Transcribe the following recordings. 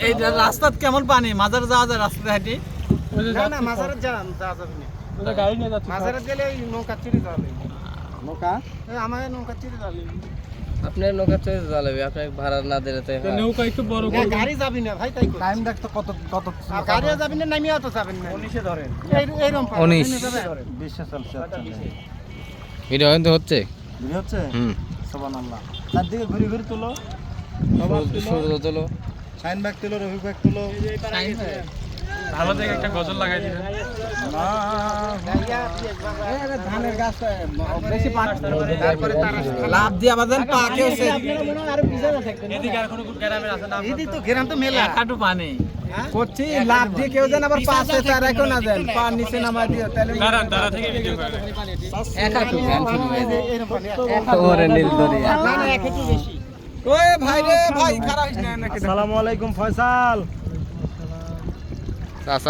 এই রাস্তাত কেমন পানি? মাজার যাওয়া যায় রাস্তাতে হাঁটি? না না মাজারে যা যা যাবে না। গাড়ি নিয়ে যাচ্ছে মাজারে গেলে ওই নৌকা চিড়ে যাবে নৌকা? আমার নৌকা চিড়ে যাবে আপনার নৌকা চলে জ্বালাবে আপনাকে ভাড়া না দিলে তো নৌকা একটু বড় না, গাড়ি যাবি না ভাই তাই টাইম দেখতো কত কত আর গাড়িও যাবি না নামিও তো যাবেন না। ধরেন। এই- চলছে আচ্ছা। ভিডিও হচ্ছে। ঘুরে হচ্ছে? হুম। চারদিকে ঘুরে ঘুরে তুলো। সূর্য তোলো। সাইন ব্যাগ তুলো রবি ব্যাগ তুলো। ভালো দেখে একটা গজল লাগাই দিবেন। ধানের গাছ বেশি তারপরে লাভ দিয়ে আবার পা কেউ এদিকে আর কোনো গ্রামের আছে না এদিকে তো ঘেরান তো মেলা। একাটু পানি। করছি লাভ দিয়ে কেউ যেন আবার পাশে তার এখন না দেন। পা নিচে নামা দিও তাহলে দাঁড়ান দাঁড়া থেকে ভিডিও করে। গান হয়ে যায় এরকম পানি। ওরে নীল দরিয়া। না না একটু বেশি। ওই ভাই রে ভাই খারাপ না নাকি আসসালামু আলাইকুম ফয়সাল।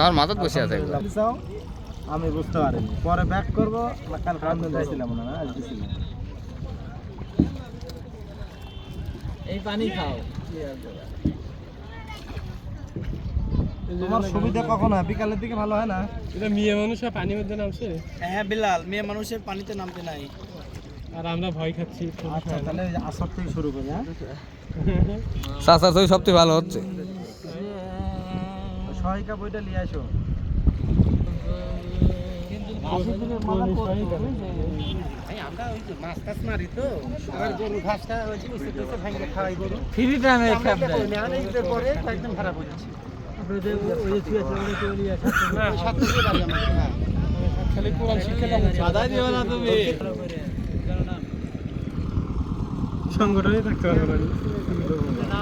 আমার মাথাত বসে আছে আমি বুঝতে পারিনি। পরে ব্যাক করব কাল কাম যাইছিলাম না না আজ গেছিলাম এই পানি খাও। তোমার সুবিধা কখন হয়? বিকালের দিকে ভালো হয় না? এটা মেয়ে মানুষ আর পানির মধ্যে নামছে। হ্যাঁ বিলাল মেয়ে মানুষের পানিতে নামতে নাই। আর আমরা ভয় খাচ্ছি আচ্ছা তাহলে আসর থেকে শুরু করি হ্যাঁ? চাচা তো সবচেয়ে ভালো হচ্ছে। সহায়িকা বইটা নিয়ে আসো। ফ্রি টাইমে একদম খারাপ হয়ে যাচ্ছে। হ্যাঁ। খালি কোরআন শিক্ষা বাধা দিও না তুমি। সংগঠনে থাকতে পারবে না